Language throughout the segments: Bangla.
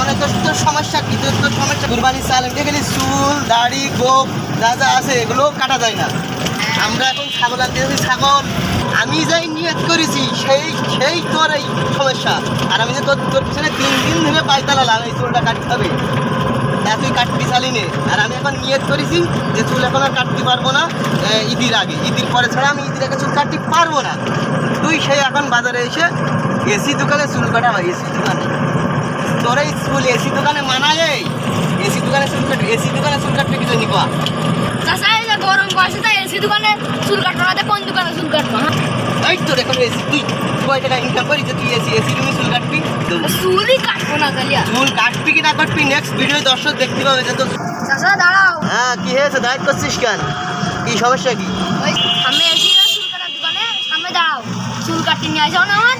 মানে তোর তোর সমস্যা, কি তোর তোর সমস্যা? কুরবানি, চাল, এমনি চুল, দাড়ি, গোপ, যা যা আছে, এগুলো কাটা যায় না। আমরা এখন ছাগল আনতে যাচ্ছি, ছাগল আমি যাই নিয়ত করেছি, সেই সেই তোর এই সমস্যা। আর আমি যে তোর তোর পিছনে তিন দিন ধরে লাগাই, এই চুলটা কাটতে হবে। তা তুই কাটতে চালি নে আর আমি এখন নিয়ত করেছি যে চুল এখন আর কাটতে পারব না ঈদের আগে। ঈদের পরে ছাড়া আমি ঈদের আগে চুল কাটতে পারব না। তুই সেই এখন বাজারে এসে এসি দোকানে চুল কাটা হয় এসি দোকানে। তোর চুল এসি দোকানে মানায় এসি দোকানে চুল কাটবে এসি দোকানে চুল কাটবে কিছু নিবা চাষা এই যে গরম পয়সা তাই এসি দোকানে চুল কাটবো না কোন দোকানে চুল কাটবো হ্যাঁ? এই তোর এখন এসি তুই কয় টাকা ইনকাম করি যে তুই এসি এসি রুমে চুল কাটবি। চুলই কাটবো না কালিয়া চুল কাটবি কি না কাটবি? নেক্সট ভিডিও দর্শক দেখতে পাবে যে তো চাষা দাঁড়াও। হ্যাঁ কি হয়েছে? দায়িত্ব করছিস কেন? কি সমস্যা কি? ওই সামনে এসি চুল কাটার দোকানে? সামনে দাঁড়াও চুল কাটতে নিয়ে আসো না আমার।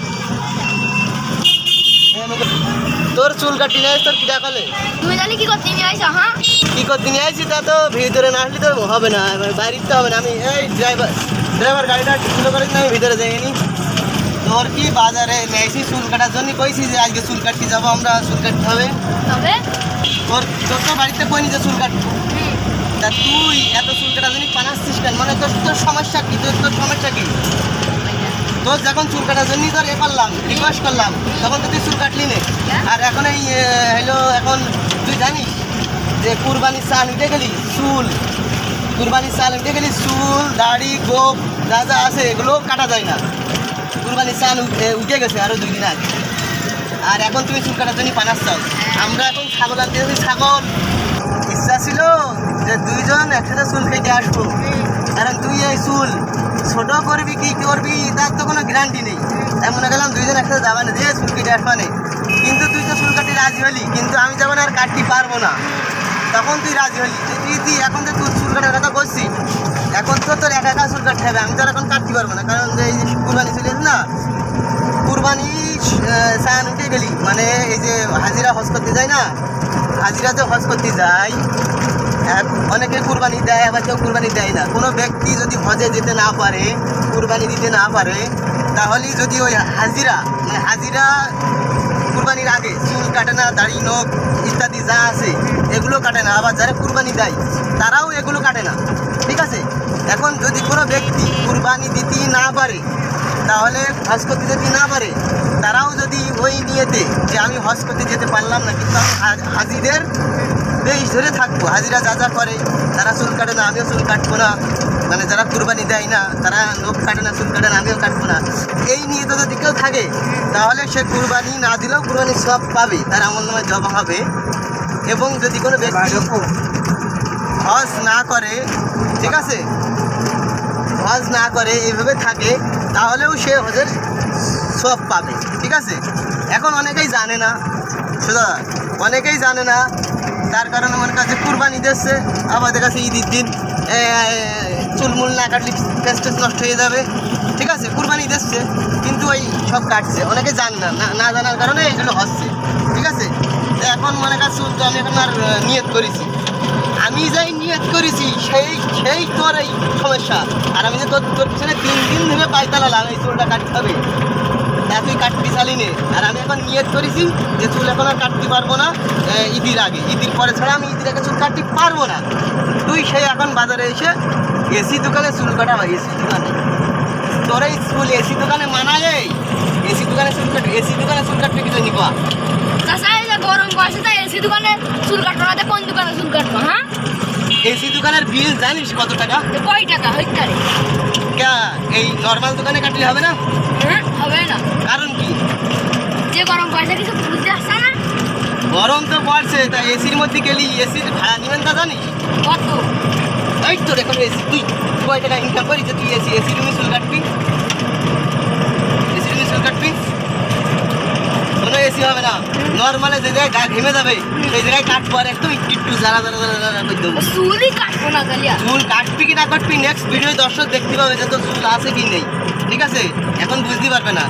তোর চুল কাটি নিয়ে তোর কিটা কলে? তুমি জানি কি করতে নিয়ে আসো হ্যাঁ? কি করতে নিয়ে আসছি তা তো ভিতরে না আসলে তো হবে না মানে বাইরে তো হবে না। আমি এই ড্রাইভার ড্রাইভার গাড়িটা ছিল করে আমি ভিতরে যাইনি তোর কি বাজারে নিয়েছি চুল কাটার জন্য কইছি যে আজকে চুল কাটতে যাব আমরা চুল কাটতে হবে। তবে? তোর তোর তো বাড়িতে কইনি যে চুল কাটবো? তা তুই এত চুল কাটার জন্য পানাচ্ছিস কেন মানে তোর তোর সমস্যা কি? তোর তোর সমস্যা কি? তোর যখন চুল কাটার জন্য তোর এ করলাম রিকোয়েস্ট করলাম, তখন তো তুই চুল কাটলি নে। আর এখন এই হলো এখন তুই জানিস যে কুরবানির চাল উঠে গেলি, চুল। কুরবানির চাল উঠে গেলি, চুল, দাড়ি, গোপ, যা যা আছে এগুলো কাটা যায় না। কুরবানির চাল উঠে- গেছে আরও দুই দিন আগে। আর এখন তুমি চুল কাটার জন্য পানাস চাও। আমরা এখন ছাগল আনতে ছাগল। ইচ্ছা ছিল যে দুইজন একসাথে চুল কেটে আসব। কারণ তুই এই চুল ছোট করবি কি করবি, তার তো কোনো গ্যারান্টি নেই। তাই মনে করলাম দুইজন একসাথে যাবা না। দিয়ে চুল কেটে আসবা নে। কিন্তু তুই তো চুল কাটি রাজি হলি, কিন্তু আমি যখন আর কাটতে পারব না, তখন তুই রাজি হলি। তুই তুই এখন তো তুই চুল কাটার কথা বলছিস, এখন তো তোর একা একা চুল কাটতে হবে। আমি তো এখন কাটতে পারব না। কারণ এই কুরবানি চলে না, কুরবানি সায়ান উঠে গেলি। মানে এই যে হাজিরা হজ করতে যায় না, হাজিরা যে হজ করতে যায় এক- অনেকে কুরবানি দেয়, আবার কেউ কুরবানি দেয় না। কোনো ব্যক্তি যদি হজে যেতে না পারে, কুরবানি দিতে না পারে তাহলে যদি ওই হাজিরা মানে হাজিরা কুরবানির আগে চুল কাটে না, দাড়ি, নখ ইত্যাদি যা আছে, এগুলো কাটে না। আবার যারা কুরবানি দেয়, তারাও এগুলো কাটে না। ঠিক আছে? এখন যদি কোনো ব্যক্তি কুরবানি দিতেই না পারে, তাহলে হজ করতে যদি না পারে, তারাও যদি ওই নিয়েতে যে আমি হজ করতে যেতে পারলাম না, কিন্তু আমি হাজিদের বেশ ধরে থাকব। হাজিরা যা যা করে, তারা চুল কাটে না, আমিও চুল কাটবো না। মানে যারা কুরবানি দেয় না, তারা লোক কাটে না, চুল কাটে না, আমিও কাটবো না। এই নিয়ে তো যদি কেউ থাকে, তাহলে সে কুরবানি না দিলেও কুরবানি সব পাবে, তার আমল নামে জমা হবে। এবং যদি কোনো ব্যক্তি হজ না করে, ঠিক আছে? হজ না করে এইভাবে থাকে, তাহলেও সে হজের সব পাবে, ঠিক আছে? এখন অনেকেই জানে না সুদা অনেকেই জানে না তার কারণে মনে কাছে কুরবানি দিচ্ছে। আমাদের কাছে ঈদের দিন চুলমুল না কাটলে ফেস টেস নষ্ট হয়ে যাবে। ঠিক আছে, কুরবানি দিচ্ছে, কিন্তু ওই সব কাটছে। অনেকে জান না, না- জানার কারণে এইগুলো হচ্ছে। ঠিক আছে? এখন মনে কাছে তো আমি এখন আর নিয়ত করেছি। আমি যাই নিয়ত করেছি, সেই সেই তোর এই সমস্যা। আর আমি যে তোর তোর পিছনে তিন দিন ধরে পায়তালা লাগাই, চুলটা কাটতে হবে। তা তুই কাটতে চালি নে। আর আমি এখন নিয়ত করেছি যে চুল এখন আর কাটতে পারব না ঈদের আগে। ঈদের পরে ছাড়া আমি ঈদের আগে চুল কাটতে পারব না। তুই সেই এখন বাজারে এসে এসি দোকানে চুল কাটা হয় এসি দোকানে। তোর এই চুল এসি দোকানে মানায় এসি দোকানে চুল কাটবে এসি দোকানে চুল কাটবে কিছু নিবা গরম পয়সা তাই এসি দোকানে চুল কাটবো না কোন দোকানে চুল কাটবো হ্যাঁ? এসি দোকানের বিল জানিস কত টাকা? কয় টাকা হইতে পারে ক্যা এই নর্মাল দোকানে কাটলে হবে না? হ্যাঁ হবে না কারণ কি যে গরম পয়সা কিছু বুঝতে আসছে না গরম তো পড়ছে তা এসির মধ্যে গেলি এসির ভাড়া নেবেন তা জানিস? কত? এই তো এখন এসি তুই কয় টাকা ইনকাম করি যে তুই এসি এসি রুমে চুল কাটবি? এসি রুমে চুল কাটবি? কোনো এসি হবে না। নর্মালে যে জায়গায় গা ঘেমে যাবে সেই জায়গায় কাটবো আর একটু একটু জারা জারা জারা জারা করে দেবো। চুলই কাটবো না কালিয়া চুল কাটবি কি না কাটবি নেক্সট ভিডিও দর্শক দেখতে পাবে যে তোর চুল আছে কি নেই। ঠিক আছে? এখন বুঝতে পারবে না।